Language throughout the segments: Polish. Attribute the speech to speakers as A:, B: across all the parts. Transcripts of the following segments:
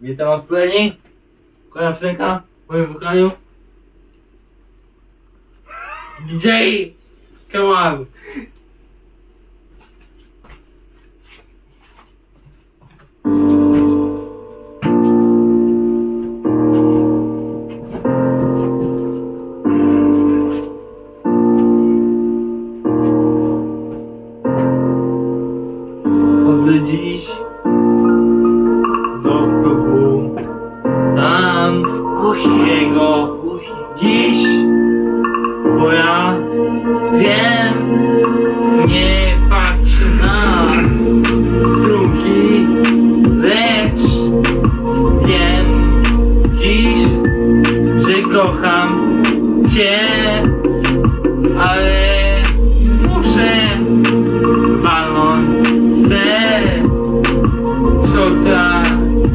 A: Witam was kolejni. Kolejna piosenka w moim wykonaniu. DJ Come on. Chodzę dziś kocham Cię, ale muszę walnąć se.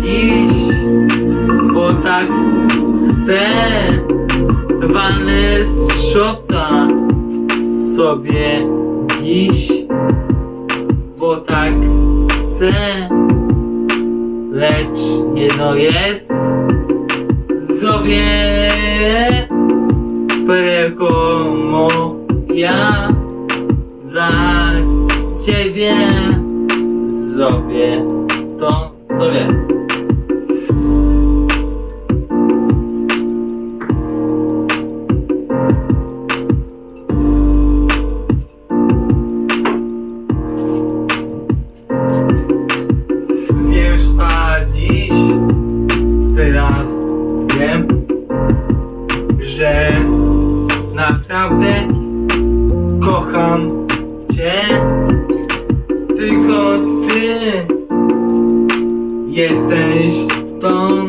A: Dziś, bo tak chcę. Walnę z szota sobie dziś, bo tak chcę, lecz jedno jest zdrowie perełko moja dla ciebie zrobię to, to wiem. Wiesz, a dziś teraz wiem, kocham Cię, tylko Ty jesteś tą,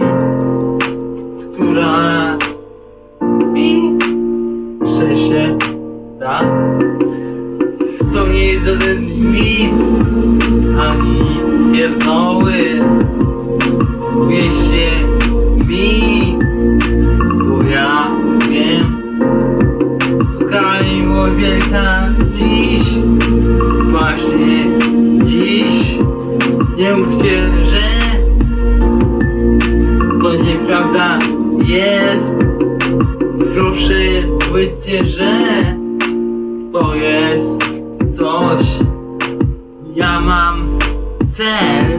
A: która mi szczęście da. To nie jest żaden mit, ani pierdoły. Wierzcie mi, jest. Proszę powiedzcie, że to jest coś. Ja mam cel.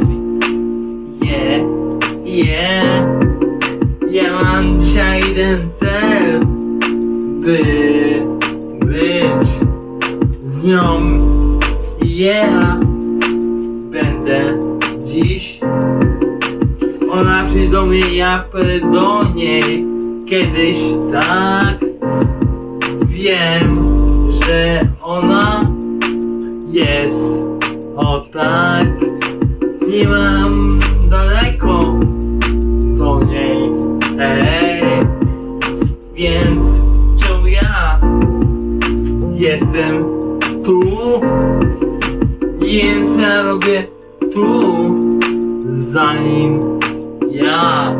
A: Je, je. Ja mam dzisiaj jeden cel, by być z nią. Ja mnie, ja do niej. Kiedyś tak wiem, że ona jest o tak. Nie mam daleko do niej, ej. Więc czemu ja jestem tu? Więc ja robię tu, zanim ja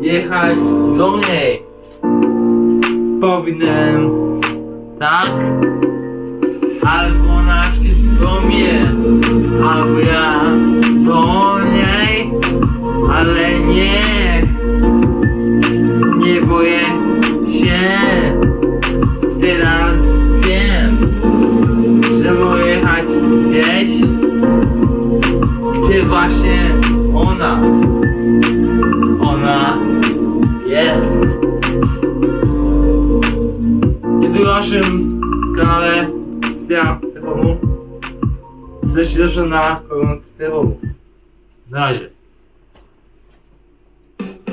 A: jechać do niej. Powinienem tak, albo ona przyjdzie do mnie, albo ja do niej, ale nie, nie boję się. Teraz wiem, że mogę jechać gdzieś, gdzie właśnie ona Telefonu, zresztą zawsze na kogo telefonu. Na razie.